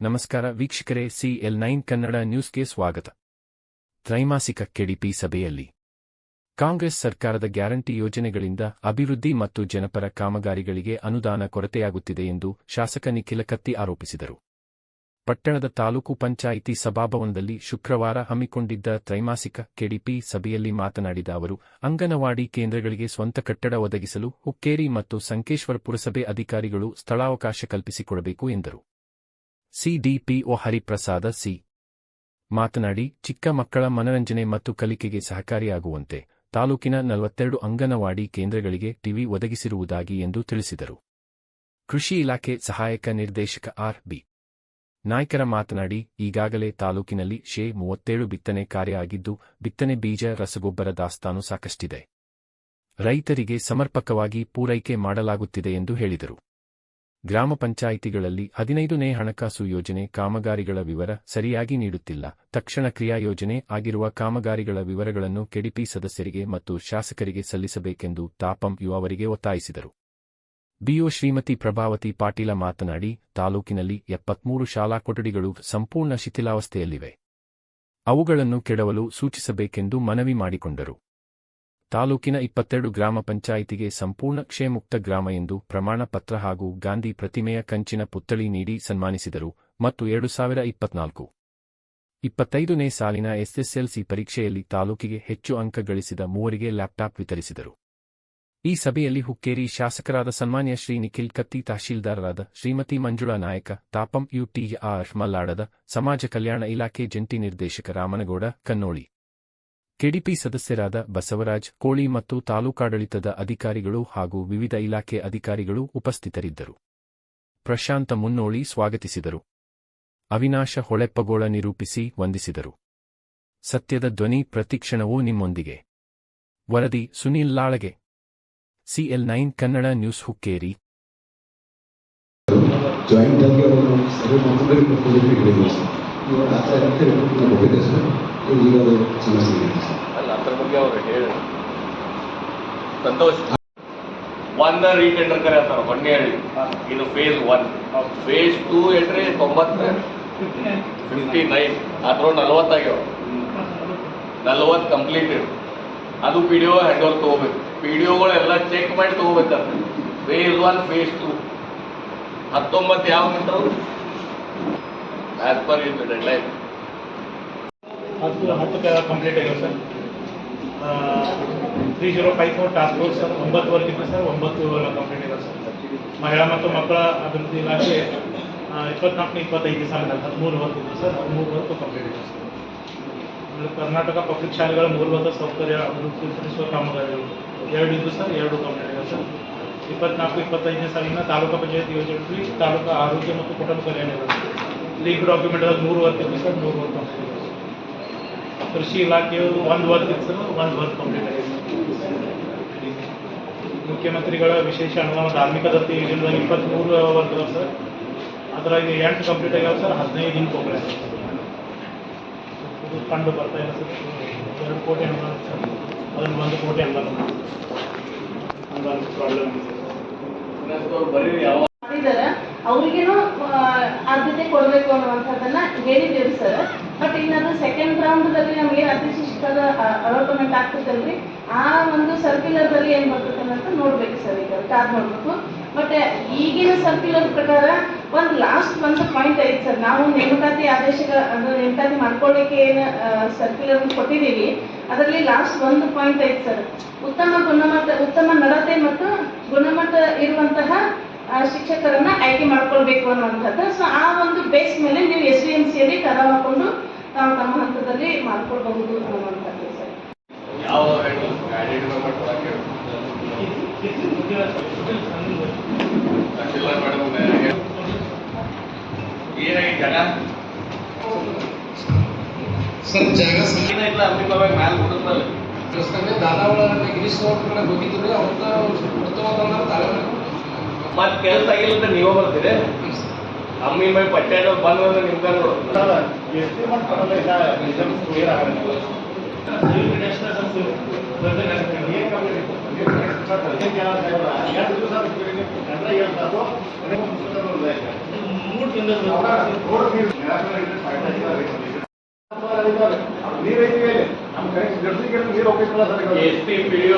ನಮಸ್ಕಾರ ವೀಕ್ಷಕರೇ CL nine Kannada ನ್ಯೂಸ್ಗೆ ಸ್ವಾಗತ. ತ್ರೈಮಾಸಿಕ ಕೆಡಿಪಿ ಸಭೆಯಲ್ಲಿ ಕಾಂಗ್ರೆಸ್ ಸರ್ಕಾರದ ಗ್ಯಾರಂಟಿ ಯೋಜನೆಗಳಿಂದ ಅಭಿವೃದ್ಧಿ ಮತ್ತು ಜನಪರ ಕಾಮಗಾರಿಗಳಿಗೆ ಅನುದಾನ ಕೊರತೆಯಾಗುತ್ತಿದೆ ಎಂದು ಶಾಸಕ ನಿಖಿಲ ಕತ್ತಿ ಆರೋಪಿಸಿದರು. ಪಟ್ಟಣದ ತಾಲೂಕು ಪಂಚಾಯಿತಿ ಸಭಾಭವನದಲ್ಲಿ ಶುಕ್ರವಾರ ಹಮ್ಮಿಕೊಂಡಿದ್ದ ತ್ರೈಮಾಸಿಕ ಕೆಡಿಪಿ ಸಭೆಯಲ್ಲಿ ಮಾತನಾಡಿದ ಅವರು, ಅಂಗನವಾಡಿ ಕೇಂದ್ರಗಳಿಗೆ ಸ್ವಂತ ಕಟ್ಟಡ ಒದಗಿಸಲು ಹುಕ್ಕೇರಿ ಮತ್ತು ಸಂಕೇಶ್ವರ ಪುರಸಭೆ ಅಧಿಕಾರಿಗಳು ಸ್ಥಳಾವಕಾಶ ಕಲ್ಪಿಸಿಕೊಡಬೇಕು ಎಂದರು. CDPO Hariprasad C. ಮಾತನಾಡಿ, ಚಿಕ್ಕ ಮಕ್ಕಳ ಮನರಂಜನೆ ಮತ್ತು ಕಲಿಕೆಗೆ ಸಹಕಾರಿಯಾಗುವಂತೆ ತಾಲೂಕಿನ ನಲವತ್ತೆರಡು ಅಂಗನವಾಡಿ ಕೇಂದ್ರಗಳಿಗೆ ಟಿವಿ ಒದಗಿಸಿರುವುದಾಗಿ ಎಂದು ತಿಳಿಸಿದರು. ಕೃಷಿ ಇಲಾಖೆ ಸಹಾಯಕ ನಿರ್ದೇಶಕ ಆರ್ ಬಿ. ನಾಯ್ಕರ ಮಾತನಾಡಿ, ಈಗಾಗಲೇ ತಾಲೂಕಿನಲ್ಲಿ ಶೇ ಮೂವತ್ತೇಳು ಬಿತ್ತನೆ ಕಾರ್ಯ ಆಗಿದ್ದು, ಬಿತ್ತನೆ ಬೀಜ, ರಸಗೊಬ್ಬರ ದಾಸ್ತಾನು ಸಾಕಷ್ಟಿದೆ. ರೈತರಿಗೆ ಸಮರ್ಪಕವಾಗಿ ಪೂರೈಕೆ ಮಾಡಲಾಗುತ್ತಿದೆ ಎಂದು ಹೇಳಿದರು. ಗ್ರಾಮ ಪಂಚಾಯಿತಿಗಳಲ್ಲಿ ಹದಿನೈದನೇ ಹಣಕಾಸು ಯೋಜನೆ ಕಾಮಗಾರಿಗಳ ವಿವರ ಸರಿಯಾಗಿ ನೀಡುತ್ತಿಲ್ಲ. ತಕ್ಷಣ ಕ್ರಿಯಾ ಯೋಜನೆ ಆಗಿರುವ ಕಾಮಗಾರಿಗಳ ವಿವರಗಳನ್ನು ಕೆಡಿಪಿ ಸದಸ್ಯರಿಗೆ ಮತ್ತು ಶಾಸಕರಿಗೆ ಸಲ್ಲಿಸಬೇಕೆಂದು ತಾಪಂ ಯುವವರಿಗೆ ಒತ್ತಾಯಿಸಿದರು. ಬಿಒ ಶ್ರೀಮತಿ ಪ್ರಭಾವತಿ ಪಾಟೀಲ ಮಾತನಾಡಿ, ತಾಲೂಕಿನಲ್ಲಿ ಎಪ್ಪತ್ಮೂರು ಶಾಲಾ ಕೊಠಡಿಗಳು ಸಂಪೂರ್ಣ ಶಿಥಿಲಾವಸ್ಥೆಯಲ್ಲಿವೆ. ಅವುಗಳನ್ನು ಕೆಡವಲು ಸೂಚಿಸಬೇಕೆಂದು ಮನವಿ ಮಾಡಿಕೊಂಡರು. ತಾಲೂಕಿನ ಇಪ್ಪತ್ತೆರಡು ಗ್ರಾಮ ಪಂಚಾಯಿತಿಗೆ ಸಂಪೂರ್ಣ ಕ್ಷೇಮುಕ್ತ ಗ್ರಾಮ ಎಂದು ಪ್ರಮಾಣ ಪತ್ರ ಹಾಗೂ ಗಾಂಧಿ ಪ್ರತಿಮೆಯ ಕಂಚಿನ ಪುತ್ಥಳಿ ನೀಡಿ ಸನ್ಮಾನಿಸಿದರು ಮತ್ತು ಎರಡು ಸಾವಿರ ಇಪ್ಪತ್ನಾಲ್ಕು ಇಪ್ಪತ್ತೈದನೇ ಸಾಲಿನ ಎಸ್ಎಸ್ಎಲ್ಸಿ ಪರೀಕ್ಷೆಯಲ್ಲಿ ತಾಲೂಕಿಗೆ ಹೆಚ್ಚು ಅಂಕ ಗಳಿಸಿದ ಮೂವರಿಗೆ ಲ್ಯಾಪ್ಟಾಪ್ ವಿತರಿಸಿದರು. ಈ ಸಭೆಯಲ್ಲಿ ಹುಕ್ಕೇರಿ ಶಾಸಕರಾದ ಸನ್ಮಾನ್ಯ ಶ್ರೀ ನಿಖಿಲ್ ಕತ್ತಿ ತಹಶೀಲ್ದಾರರಾದ ಶ್ರೀಮತಿ ಮಂಜುಳಾ ನಾಯಕ, ತಾಪಂ ಯುಟಿಆರ್ ಮಲ್ಲಾಡದ, ಸಮಾಜ ಕಲ್ಯಾಣ ಇಲಾಖೆ ಜಂಟಿ ನಿರ್ದೇಶಕ ರಾಮನಗೌಡ, ಕನ್ನೋಳಿ. ಕೆಡಿಪಿ ಸದಸ್ಯರಾದ ಬಸವರಾಜ್, ಕೋಳಿ ಮತ್ತು ತಾಲೂಕಾಡಳಿತದ ಅಧಿಕಾರಿಗಳು ಹಾಗೂ ವಿವಿಧ ಇಲಾಖೆ ಅಧಿಕಾರಿಗಳು ಉಪಸ್ಥಿತರಿದ್ದರು. ಪ್ರಶಾಂತ ಮುನ್ನೋಳಿ ಸ್ವಾಗತಿಸಿದರು. ಅವಿನಾಶ ಹೊಳೆಪ್ಪಗೋಳ ನಿರೂಪಿಸಿ ವಂದಿಸಿದರು. ಸತ್ಯದ ಧ್ವನಿ ಪ್ರತಿಕ್ಷಣವೂ ನಿಮ್ಮೊಂದಿಗೆ. ವರದಿ Sunil Lalage. CL nine Kannada news Hukkeri joint ಆಗಿ ಅವರು ಸಭೆ ಮಾಡ್ಕೊಂಡ್ರೆ ಕೊಡಲಿಕ್ಕೆ ಹೇಳಿದ್ರು ಸರ್ ಇವಾಗ ಆ ಥರ ಅಂತ ನಾನು ಹೋಗಿದ್ದೆ ಸರ್ ಈಗ ಅದು ಸಮಸ್ಯೆ ಇದೆ ಸರ್ ಅಲ್ಲ ಅದ್ರ ಬಗ್ಗೆ ಅವ್ರು ಹೇಳಿ ಸಂತೋಷ್ ಒಂದ ರೀಟೆಂಡರ್ ಕರೆ ಅಂತಾರ ಒಂದೇ ಹೇಳಿ ಇದು phase one phase two entry ತೊಂಬತ್ತು ಫಿಫ್ಟಿ ನೈನ್ ಅದ್ರೊಳಗೆ ನಲ್ವತ್ತಾಗ್ಯಾವ ನಲ್ವತ್ತು ಕಂಪ್ಲೀಟೆಡ್ ಅದು P D O hand over ತೊಗೋಬೇಕು. ಪಿ ಡಿ ಒಗಳೆಲ್ಲ ಚೆಕ್ ಮಾಡಿ ತೊಗೋಬೇಕಂತ ಫೇಸ್ ಒನ್ ಫೇಸ್ ಟು ಹತ್ತೊಂಬತ್ತು ಯಾವ ನಿಂತವು as per is deadline ಹತ್ತು ಹತ್ತು ಕಂಪ್ಲೀಟ್ ಆಗಿದೆ sir? Three zero five four task force sir, ಒಂಬತ್ತುವರೆಗಿಂತ sir ಒಂಬತ್ತು ಕಂಪ್ಲೀಟ್ ಇದೆ ಸರ್. ಮಹಿಳಾ ಮತ್ತು ಮಕ್ಕಳ ಅಭಿವೃದ್ಧಿ ಇಲಾಖೆ ಇಪ್ಪತ್ನಾಲ್ಕನೇ ಇಪ್ಪತ್ತೈದು ಸಾಲಿನಲ್ಲಿ ಹದಿಮೂರು ವರ್ಕಿತ್ತು ಸರ್ ಹದಿಮೂರು ವರ್ಕು ಕಂಪ್ಲೀಟ್ ಇದೆ ಸರ್. ಕರ್ನಾಟಕ ಪಬ್ಲಿಕ್ ಶಾಲೆಗಳ ಮೂಲಭೂತ ಸೌಕರ್ಯ ಅಭಿವೃದ್ಧಿಪಡಿಸುವ ಕಾಮಗಾರಿಗಳು ಎರಡು ಇದ್ದು ಸರ್, ಎರಡು ಕಾಮಗಾರಿಗಳು ಸರ್. ಇಪ್ಪತ್ನಾಲ್ಕು, ಇಪ್ಪತ್ತೈದನೇ ಸಾಲಿನ ತಾಲೂಕು ಪಂಚಾಯತ್ ಯೋಜನೆಯಲ್ಲಿ ತಾಲೂಕು ಆರೋಗ್ಯ ಮತ್ತು ಕುಟುಂಬ ಕಲ್ಯಾಣ ಲೀಗ್ ಡಾಕ್ಯುಮೆಂಟ್ ಮೂರು ವರ್ಕ್ ಇತ್ತು ಸರ್, ಮೂರು ವರ್ಕ್ ಕಂಪ್ಲೀಟ್ ಕೃಷಿ ಇಲಾಖೆಯು ಒಂದು ವರ್ಕ್ ಇತ್ತು ಸರ್, ಒಂದು ವರ್ಕ್ ಕಂಪ್ಲೀಟ್ ಆಗಿದೆ ಮುಖ್ಯಮಂತ್ರಿಗಳ ವಿಶೇಷ ಅನುದಾನ ಧಾರ್ಮಿಕ ದತ್ತಿ ಯೋಜನೆದಾಗ ಇಪ್ಪತ್ತ್ಮೂರು ವರ್ಕ್ ಸರ್. ಅದ್ರಾಗ ಎಂಟು ಕಂಪ್ಲೀಟ್ ಆಗ್ಯಾವ ಸರ್, ಹದಿನೈದು ದಿನ ಹೋಗ್ರೆ ಫಂಡ್ ಬರ್ತಾ ಇಲ್ಲ ಸರ್. ಎರಡು ಕೋಟಿ ಅನುದಾನ ಸರ್. ಅದನ್ನು ಒಂದು ಕೋಟಿ ಅನುದಾನ ಅವ್ರಿಗೇನು ಆದ್ಯತೆ ಕೊಡಬೇಕು ಅನ್ನುವಂಥದ್ದನ್ನ ಹೇಳಿದ್ದೇವೆ ಸರ್. ಬಟ್ ಇನ್ನದು ಸೆಕೆಂಡ್ ರೌಂಡ್ದಲ್ಲಿ ನಮಗೆ ಅತಿ ಶಿಷ್ಟದ ಅಲಾಟ್ಮೆಂಟ್ ಆಗ್ತದಲ್ರಿ ಆ ಒಂದು ಸರ್ಕ್ಯುಲರ್ ಸರ್ಕ್ಯುಲರ್ದಲ್ಲಿ ಏನ್ ಬರ್ತದೆ ಅಂತ ನೋಡ್ಬೇಕು ಸರ್ ಈಗ. ಕಾದ್ ನೋಡ್ಬೇಕು. ಬಟ್ ಈಗಿನ ಸರ್ಕ್ಯುಲರ್ ಪ್ರಕಾರ ಒಂದು ಲಾಸ್ಟ್ ಒಂದು ಪಾಯಿಂಟ್ ಐತೆ ಸರ್. ನಾವು ನೇಮಕಾತಿ ಆದೇಶಗಳ, ಅಂದ್ರೆ ನೇಮಕಾತಿ ಮಾಡ್ಕೊಳ್ಳಿಕ್ಕೆ ಏನು ಸರ್ಕ್ಯುಲರ್ ಕೊಟ್ಟಿದ್ದೀವಿ. ಅದರಲ್ಲಿ ಲಾಸ್ಟ್ ಒಂದು ಪಾಯಿಂಟ್ ಐತೆ ಸರ್. ಉತ್ತಮ ಗುಣಮಟ್ಟ, ಉತ್ತಮ ನಡತೆ ಮತ್ತು ಗುಣಮಟ್ಟ ಇರುವಂತಹ ಶಿಕ್ಷಕರನ್ನ ಆಯ್ಕೆ ಮಾಡ್ಕೊಳ್ಬೇಕು ಅನ್ನುವಂಥದ್ದು. ಸೊ ಆ ಒಂದು ಬೇಸ್ ಮೇಲೆ ನೀವು ಎಸ್ ಡಿ ಎಂ ಸಿಯಲ್ಲಿ ಕರ ಹಾಕೊಂಡು ತಾವು ತಮ್ಮ ಹಂತದಲ್ಲಿ ಮಾಡ್ಕೊಳ್ಬಹುದು ಅನ್ನುವಂಥದ್ದು. ಜಾಗ ಸರ್ ಜಾಗ ಸಂಗೀತ ಇಲ್ಲ ಅಂತಿಮವಾಗಿ ಮ್ಯಾಲ ಕೊಡುತ್ತಲ್ಲ ಕೃಷ್ಣಗೆ ದಾದಾವಳ ಗಿರೀಶ್ ಕಡೆ ಹೋಗಿದ್ರು ಅವ್ರ ಉತ್ತಮವಾದ ತಾಳೆ ಮತ್ತೆ ಕೆಲಸ ಆಗಿಲ್ಲ ನೀವೇ ಬರ್ತೀರಿ ಅಮ್ಮಿ ಮೈ ಪಟ್ಟೆ ಬಂದ್ರೆ ನಿಮ್ಗೆ ನೋಡು ಎಷ್ಟೇ ಮಾಡಿ ಪರವಾಗಿಲ್ಲ ನಿಜ ಕ್ಲಿಯರ್ ಆಗಲ್ಲ ನೀರು ಐತಿ ಮೇಲೆ ನಮ್ಮ ಕರೆಕ್ಟ್ ನೀರ್ ಎಸ್ ಪಿ ಪಿ ಡಿ